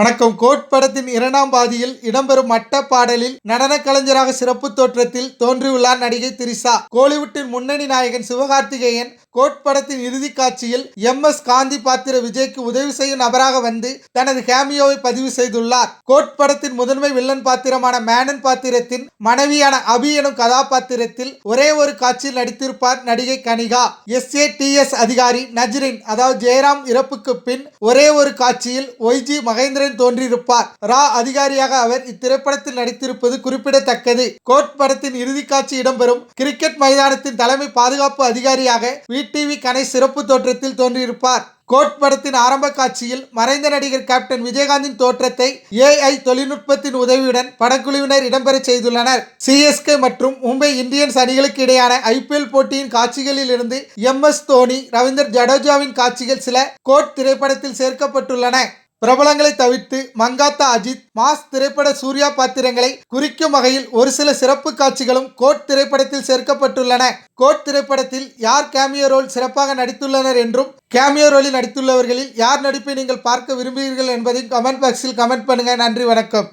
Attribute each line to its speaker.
Speaker 1: வணக்கம். கோட் படத்தின் இரண்டாம் பாதியில் இடம்பெறும் மட்ட பாடலில் நடன கலைஞராக சிறப்பு தோற்றத்தில் தோன்றியுள்ளார் நடிகை திரிஷா. கோலிவுட்டின் முன்னணி நாயகன் சிவகார்த்திகேயன் கோட் படத்தின் இறுதி காட்சியில் எம் எஸ் காந்தி பாத்திர விஜய்க்கு உதவி செய்யும் நபராக வந்து தனது கேமியோவை பதிவு செய்துள்ளார். கோட் படத்தின் முதன்மை வில்லன் பாத்திரமான மேனன் பாத்திரத்தின் மனைவியான அபி எனும் கதாபாத்திரத்தில் ஒரே ஒரு காட்சியில் நடித்திருப்பார் நடிகை Kanika. S A T S அதிகாரி நஜ்ரின் அதாவது ஜெயராம் இறப்புக்கு பின் ஒரே ஒரு காட்சியில் ஒய்ஜி மகேந்திரன் தோன்றியிருப்பார். ரா அதிகாரியாக அவர் இத்திரைப்படத்தில் நடித்திருப்பது குறிப்பிடத்தக்கது. கோட் படத்தின் இறுதி காட்சி இடம்பெறும் கிரிக்கெட் மைதானத்தின் தலைமை பாதுகாப்பு அதிகாரியாக வி. விடிவி கனை சிறப்பு தோற்றத்தில் தோன்றியிருப்பார். கோட் படத்தின் ஆரம்ப காட்சியில் மறைந்த நடிகர் கேப்டன் விஜயகாந்தின் தோற்றத்தை ஏஐ தொழில்நுட்பத்தின் உதவியுடன் படக்குழுவினர் இடம்பெறச் செய்துள்ளனர். சிஎஸ்கே மற்றும் மும்பை இந்தியன்ஸ் அணிகளுக்கு இடையான ஐபிஎல் போட்டியின் காட்சிகளில் இருந்து எம் எஸ் தோனி ரவீந்தர் ஜடேஜாவின் காட்சிகள் சில கோட் திரைப்படத்தில் சேர்க்கப்பட்டுள்ளன. பிரபலங்களை தவிர்த்து மங்காத்தா அஜித் மாஸ் திரைப்பட சூர்யா பாத்திரங்களை குறிக்கும் வகையில் ஒரு சில சிறப்பு காட்சிகளும் கோட் திரைப்படத்தில் சேர்க்கப்பட்டுள்ளன. கோட் திரைப்படத்தில் யார் கேமியோ ரோல் சிறப்பாக நடித்துள்ளனர் என்றும் கேமியோ ரோலில் நடித்துள்ளவர்களில் யார் நடிப்பை நீங்கள் பார்க்க விரும்புகிறீர்கள் என்பதையும் கமெண்ட் பாக்ஸில் கமெண்ட் பண்ணுங்க. நன்றி வணக்கம்.